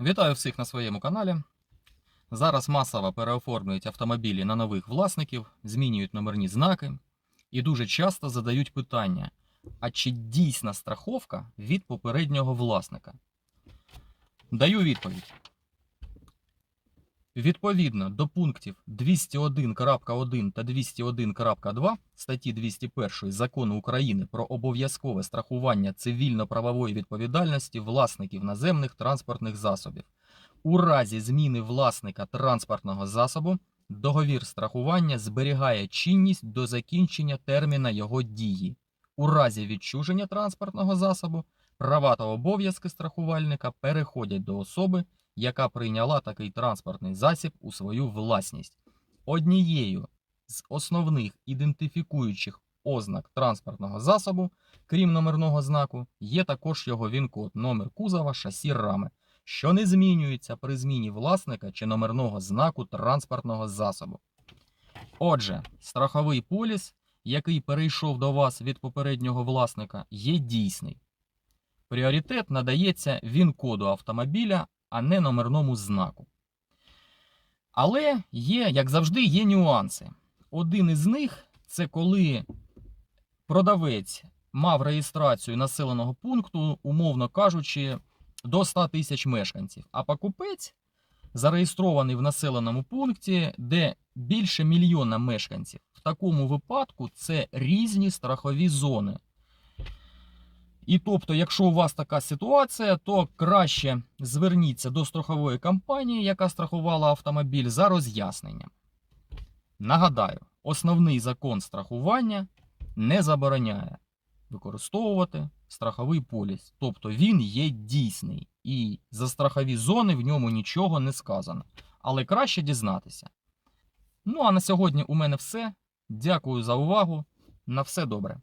Вітаю всіх на своєму каналі. Зараз масово переоформлюють автомобілі на нових власників, змінюють номерні знаки і дуже часто задають питання: а чи дійсна страховка від попереднього власника? Даю відповідь. Відповідно до пунктів 201.1 та 201.2 статті 201 Закону України про обов'язкове страхування цивільно-правової відповідальності власників наземних транспортних засобів. У разі зміни власника транспортного засобу договір страхування зберігає чинність до закінчення терміна його дії. У разі відчуження транспортного засобу права та обов'язки страхувальника переходять до особи, яка прийняла такий транспортний засіб у свою власність. Однією з основних ідентифікуючих ознак транспортного засобу, крім номерного знаку, є також його він-код, номер кузова, шасі рами, що не змінюється при зміні власника чи номерного знаку транспортного засобу. Отже, страховий поліс, який перейшов до вас від попереднього власника, є дійсний. Пріоритет надається він-коду автомобіля, а не номерному знаку. Але є, як завжди, є нюанси. Один із них це коли продавець мав реєстрацію населеного пункту, умовно кажучи, до 100 тисяч мешканців, а покупець зареєстрований в населеному пункті, де більше мільйона мешканців. В такому випадку це різні страхові зони. І тобто, якщо у вас така ситуація, то краще зверніться до страхової компанії, яка страхувала автомобіль, за роз'ясненням. Нагадаю, основний закон страхування не забороняє використовувати страховий поліс. Тобто він є дійсний. І за страхові зони в ньому нічого не сказано. Але краще дізнатися. Ну а на сьогодні у мене все. Дякую за увагу. На все добре.